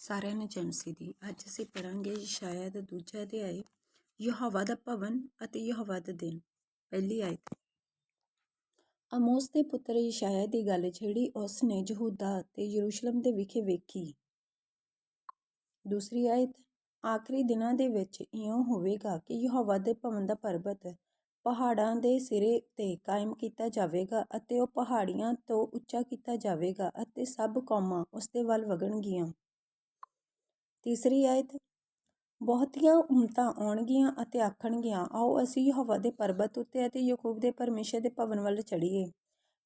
ਸਾਰਿਆਂ ਨੂੰ ਜੈਮਸੀ ਦੀ। ਅੱਜ ਅਸੀਂ ਪੜਾਂਗੇ ਯਸ਼ਾਇਆ ਦਾ ਦੂਜਾ ਅਧਿਆਇ, ਯਹੋਵਾ ਦਾ ਭਵਨ ਅਤੇ ਯਹੋਵਾ ਦਾ ਦਿਨ। ਪਹਿਲੀ ਆਇਤ। ਅਮੋਸ ਦੇ ਪੁੱਤਰ ਯਸ਼ਾਇਆ ਦੀ ਗੱਲ ਛੇੜੀ ਉਸ ਨੇ ਯਹੂਦਾ ਅਤੇ ਯਰੂਸ਼ਲਮ ਦੇ ਵਿਖੇ ਵੇਖੀ। ਦੂਸਰੀ ਆਇਤ। ਆਖਰੀ ਦਿਨਾਂ ਦੇ ਵਿੱਚ ਇਉਂ ਹੋਵੇਗਾ ਕਿ ਯਹੋਵਾ ਦੇ ਭਵਨ ਦਾ ਪਰਬਤ ਪਹਾੜਾਂ ਦੇ ਸਿਰੇ ਤੇ ਕਾਇਮ ਕੀਤਾ ਜਾਵੇਗਾ ਅਤੇ ਉਹ ਪਹਾੜੀਆਂ ਤੋਂ ਉੱਚਾ ਕੀਤਾ ਜਾਵੇਗਾ ਅਤੇ ਸਭ ਕੌਮਾਂ ਉਸ ਦੇ ਵੱਲ ਵਗਣਗੀਆਂ। ਤੀਸਰੀ ਆਇਤ, ਬਹੁਤੀਆਂ ਉਮਤਾਂ ਆਉਣਗੀਆਂ ਅਤੇ ਆਖਣਗੀਆਂ, ਆਓ ਅਸੀਂ ਯਹੋਵਾ ਦੇ ਪਰਬਤ ਉੱਤੇ ਅਤੇ ਯਾਕੂਬ ਦੇ ਪਰਮੇਸ਼ਰ ਦੇ ਭਵਨ ਵੱਲ ਚੜ੍ਹੀਏ।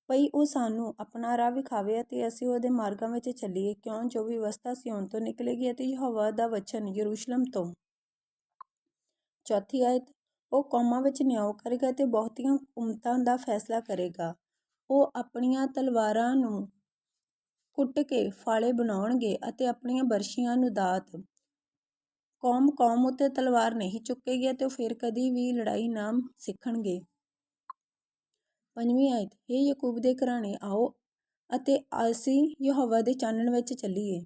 ਭਈ ਉਹ ਸਾਨੂੰ ਆਪਣਾ ਰਾਹ ਵਿਖਾਵੇ ਅਤੇ ਅਸੀਂ ਉਹਦੇ ਮਾਰਗਾਂ ਵਿੱਚ ਚੱਲੀਏ, ਕਿਉਂ? ਜੋ ਵਿਵਸਥਾ ਸਿਉਨ ਤੋਂ ਨਿਕਲੇਗੀ ਅਤੇ ਯਹੋਵਾ ਦਾ ਵਚਨ ਯਰੂਸ਼ਲਮ ਤੋਂ। ਚੌਥੀ ਆਇਤ, ਉਹ ਕੌਮਾਂ ਵਿੱਚ ਨਿਆਂ ਕਰੇਗਾ ਤੇ ਬਹੁਤੀਆਂ ਉਮਤਾਂ ਦਾ ਫੈਸਲਾ ਕਰੇਗਾ। ਉਹ ਆਪਣੀਆਂ ਤਲਵਾਰਾਂ ਨੂੰ ਕੁੱਟ ਕੇ ਫਾਲੇ ਬਣਾਉਣਗੇ ਅਤੇ ਆਪਣੀਆਂ ਬਰਸ਼ੀਆਂ ਨੂੰ ਦਾਤ। ਕੌਮ ਕੌਮ ਉੱਤੇ ਤਲਵਾਰ ਨਹੀਂ ਚੁੱਕੇਗੀ ਤੇ ਉਹ ਫਿਰ ਕਦੀ ਵੀ ਲੜਾਈ ਨਾ ਸਿੱਖਣਗੇ। ਪੰਜਵੀਂ ਆਇਤ हे ਯਾਕੂਬ ਦੇ ਘਰਾਣੇ, ਆਓ ਅਤੇ ਅਸੀਂ ਯਹੋਵਾ ਦੇ ਚਾਨਣ ਵਿੱਚ ਚੱਲੀਏ।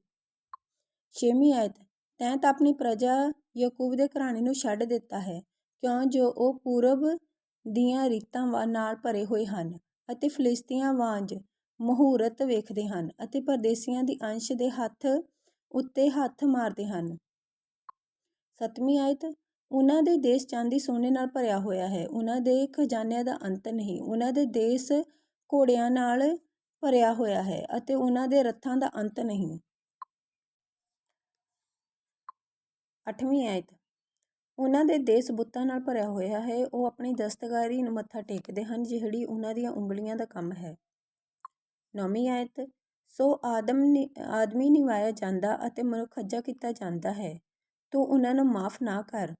ਛੇਵੀਂ ਆਇਤ, ਤੈਂ ਤਾਂ ਆਪਣੀ ਪ੍ਰਜਾ ਯਾਕੂਬ ਦੇ ਘਰਾਣੇ ਨੂੰ ਛੱਡ ਦਿੱਤਾ ਹੈ, ਕਿਉਂ ਜੋ ਉਹ ਪੂਰਬ ਦੀਆਂ ਰੀਤਾਂ ਨਾਲ ਭਰੇ ਹੋਏ ਹਨ ਅਤੇ ਫਲਿਸਤੀਆਂ ਵਾਂਝ ਮਹੂਰਤ ਵੇਖਦੇ ਹਨ ਅਤੇ ਪਰਦੇਸੀਆਂ ਦੀ ਅੰਸ਼ ਦੇ ਹੱਥ ਉੱਤੇ ਹੱਥ ਮਾਰਦੇ ਹਨ। ਸਤਵੀਂ ਆਇਤ, ਉਹਨਾਂ ਦੇ ਦੇਸ਼ ਚਾਂਦੀ ਸੋਨੇ ਨਾਲ ਭਰਿਆ ਹੋਇਆ ਹੈ। ਉਹਨਾਂ ਦੇ ਖਜ਼ਾਨਿਆਂ ਦਾ ਅੰਤ ਨਹੀਂ। ਉਹਨਾਂ ਦੇ ਦੇਸ਼ ਘੋੜਿਆਂ ਨਾਲ ਭਰਿਆ ਹੋਇਆ ਹੈ ਅਤੇ ਉਹਨਾਂ ਦੇ ਰੱਥਾਂ ਦਾ ਅੰਤ ਨਹੀਂ। ਅੱਠਵੀਂ ਆਇਤ, ਉਹਨਾਂ ਦੇ ਦੇਸ਼ ਬੁੱਤਾਂ ਨਾਲ ਭਰਿਆ ਹੋਇਆ ਹੈ। ਉਹ ਆਪਣੀ ਦਸਤਕਾਰੀ ਨੂੰ ਮੱਥਾ ਟੇਕਦੇ ਹਨ, ਜਿਹੜੀ ਉਹਨਾਂ ਦੀਆਂ ਉਂਗਲੀਆਂ ਦਾ ਕੰਮ ਹੈ। ਨੌਵੀਂ ਆਇਤ, ਸੋ ਆਦਮ ਆਦਮੀ ਨਿਵਾਇਆ ਜਾਂਦਾ ਅਤੇ ਮਨੁੱਖ ਖੱਜਾ ਕੀਤਾ ਜਾਂਦਾ ਹੈ, ਤੂੰ ਉਹਨਾਂ ਨੂੰ ਮਾਫ ਨਾ ਕਰ।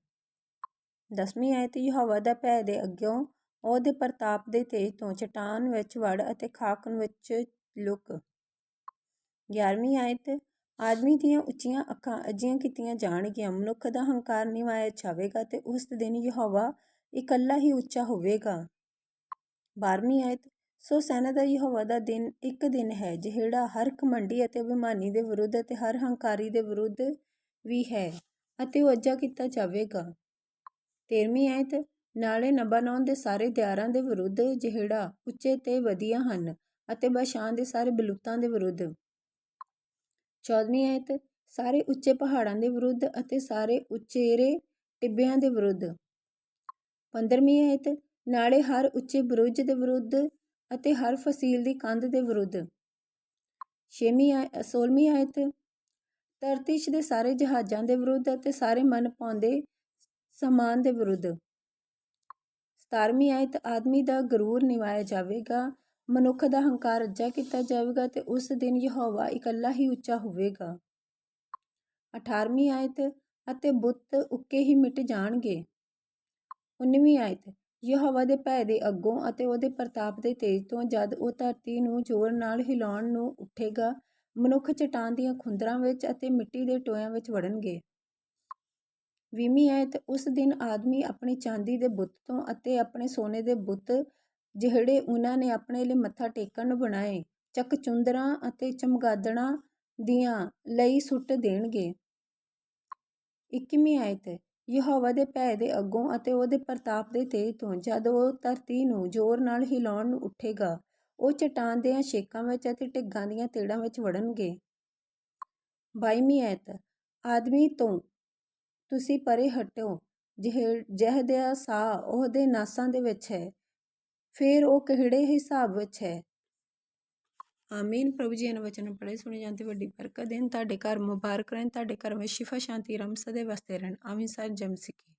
ਦਸਵੀਂ ਆਇਤ, ਯਹੋਵਾ ਦਾ ਭੈ ਦੇ ਅੱਗਿਓਂ ਉਹਦੇ ਪ੍ਰਤਾਪ ਦੇ ਤੇਜ ਤੋਂ ਚਟਾਨ ਵਿੱਚ ਵੜ ਅਤੇ ਖਾਕ ਵਿੱਚ ਲੁਕ। ਗਿਆਰਵੀਂ ਆਇਤ, ਆਦਮੀ ਦੀਆਂ ਉੱਚੀਆਂ ਅੱਖਾਂ ਅਜੀਆਂ ਕੀਤੀਆਂ ਜਾਣਗੀਆਂ, ਮਨੁੱਖ ਦਾ ਹੰਕਾਰ ਨਿਵਾਇਆ ਜਾਵੇਗਾ ਤੇ ਉਸ ਦਿਨ ਯਹੋਵਾ ਇਕੱਲਾ ਹੀ ਉੱਚਾ ਹੋਵੇਗਾ। ਬਾਰਵੀਂ ਆਇਤ ਸੋ ਸੈਨਾ ਦਾ ਯਹੋਵਾ ਦਾ ਦਿਨ ਇੱਕ ਦਿਨ ਹੈ, ਜਿਹੜਾ ਹਰ ਘਮੰਡੀ ਅਤੇ ਅਭਿਮਾਨੀ ਦੇ ਵਿਰੁੱਧ ਅਤੇ ਹਰ ਹੰਕਾਰੀ ਦੇ ਵਿਰੁੱਧ ਵੀ ਹੈ ਅਤੇ ਉਹ ਅੱਜਾ ਕੀਤਾ ਜਾਵੇਗਾ। ਤੇਰਵੀਂ ਆਇਤ, ਨਾਲੇ ਨਬਾਨੌਨ ਦੇ ਸਾਰੇ ਦਿਆਰਾਂ ਦੇ ਵਿਰੁੱਧ ਜਿਹੜਾ ਉੱਚੇ ਤੇ ਵਧੀਆ ਹਨ ਅਤੇ ਬਾਸ਼ਾਨ ਦੇ ਸਾਰੇ ਬਲੂਤਾਂ ਦੇ ਵਿਰੁੱਧ। ਚੌਦਵੀਂ ਆਇਤ, ਸਾਰੇ ਉੱਚੇ ਪਹਾੜਾਂ ਦੇ ਵਿਰੁੱਧ ਅਤੇ ਸਾਰੇ ਉਚੇਰੇ ਟਿੱਬਿਆਂ ਦੇ ਵਿਰੁੱਧ। ਪੰਦਰਵੀਂ ਆਇਤ, ਨਾਲੇ ਹਰ ਉੱਚੇ ਬੁਰਜ ਦੇ ਵਿਰੁੱਧ ਅਤੇ ਹਰ ਫਸੀਲ ਦੀ ਕੰਧ ਦੇ ਵਿਰੁੱਧ। ਛੇਵੀਂ ਆਇ ਸੋਲਵੀਂ ਆਇਤ ਤਰਤੀਸ਼ ਦੇ ਸਾਰੇ ਜਹਾਜ਼ਾਂ ਦੇ ਵਿਰੁੱਧ ਅਤੇ ਸਾਰੇ ਮਨ ਪਾਉਂਦੇ ਸਮਾਨ ਦੇ ਵਿਰੁੱਧ। ਸਤਾਰਵੀਂ ਆਇਤ, ਆਦਮੀ ਦਾ ਗਰੂਰ ਨਿਵਾਇਆ ਜਾਵੇਗਾ, ਮਨੁੱਖ ਦਾ ਹੰਕਾਰ ਅੱਜਾ ਕੀਤਾ ਜਾਵੇਗਾ ਤੇ ਉਸ ਦਿਨ ਯਹੋਵਾ ਇਕੱਲਾ ਹੀ ਉੱਚਾ ਹੋਵੇਗਾ। 18ਵੀਂ ਆਇਤ, ਅਤੇ ਬੁੱਤ ਉੱਕੇ ਹੀ ਮਿਟ ਜਾਣਗੇ। 19ਵੀਂ ਆਇਤ ਯਹੋਵਾ ਦੇ ਭੈ ਦੇ ਅੱਗੋਂ ਅਤੇ ਉਹਦੇ ਪ੍ਰਤਾਪ ਦੇ ਤੇਜ ਤੋਂ ਜਦ ਉਹ ਧਰਤੀ ਨੂੰ ਜ਼ੋਰ ਨਾਲ ਹਿਲਾਉਣ ਨੂੰ ਉੱਠੇਗਾ, ਮਨੁੱਖ ਚਟਾਨ ਦੀਆਂ ਖੁੰਦਰਾਂ ਵਿੱਚ ਅਤੇ ਮਿੱਟੀ ਦੇ ਟੋਇਆਂ ਵਿੱਚ ਵੜਨਗੇ। ਵੀਹਵੀਂ ਆਇਤ ਉਸ ਦਿਨ ਆਦਮੀ ਆਪਣੀ ਚਾਂਦੀ ਦੇ ਬੁੱਤ ਤੋਂ ਅਤੇ ਆਪਣੇ ਸੋਨੇ ਦੇ ਬੁੱਤ ਜਿਹੜੇ ਉਹਨਾਂ ਨੇ ਆਪਣੇ ਲਈ ਮੱਥਾ ਟੇਕਣ ਨੂੰ ਬਣਾਏ ਚਕਚੁੰਦਰਾਂ ਅਤੇ ਚਮਗਾਦੜਾਂ ਦੀਆਂ ਲਈ ਸੁੱਟ ਦੇਣਗੇ। 21ਵੀਂ ਆਇਤ ਯਹੋਵਾ ਦੇ ਭੈ ਦੇ ਅੱਗੋਂ ਅਤੇ ਉਹਦੇ ਪ੍ਰਤਾਪ ਦੇ ਤੇਜ ਤੋਂ ਜਦ ਉਹ ਧਰਤੀ ਨੂੰ ਜ਼ੋਰ ਨਾਲ ਹਿਲਾਉਣ ਨੂੰ ਉੱਠੇਗਾ, ਉਹ ਚਟਾਨ ਦੀਆਂ ਛੇਕਾਂ ਵਿੱਚ ਅਤੇ ਢਿੱਗਾਂ ਦੀਆਂ ਤੇੜਾਂ ਵਿੱਚ ਵੜਨਗੇ। 22ਵੀਂ ਐਤ, ਆਦਮੀ ਤੋਂ ਤੁਸੀਂ ਪਰੇ ਹਟੋ ਜਿਹਦੇ ਦਾ ਸਾਹ ਉਹਦੇ ਨਾਸਾਂ ਦੇ ਵਿੱਚ ਹੈ, ਫਿਰ ਉਹ ਕਿਹੜੇ ਹਿਸਾਬ ਵਿੱਚ ਹੈ? ਆਮੀਨ। ਪ੍ਰਭੂ ਜੀ, ਇਹਨਾਂ ਵਚਨ ਪੜ੍ਹੇ, ਸੁਣੇ ਜਾਂਦੇ ਵੱਡੀ ਬਰਕਤ ਦੇਣ। ਤੁਹਾਡੇ ਘਰ ਮੁਬਾਰਕ ਰਹਿਣ, ਤੁਹਾਡੇ ਘਰ ਵਿੱਚ ਸ਼ਿਫਾ, ਸ਼ਾਂਤੀ ਰਮ ਸਦੇ ਵਸਦੇ ਰਹਿਣ। ਆਮੀਨ। ਸਾਹਿਬ ਜਮ ਸਿੱਖੀ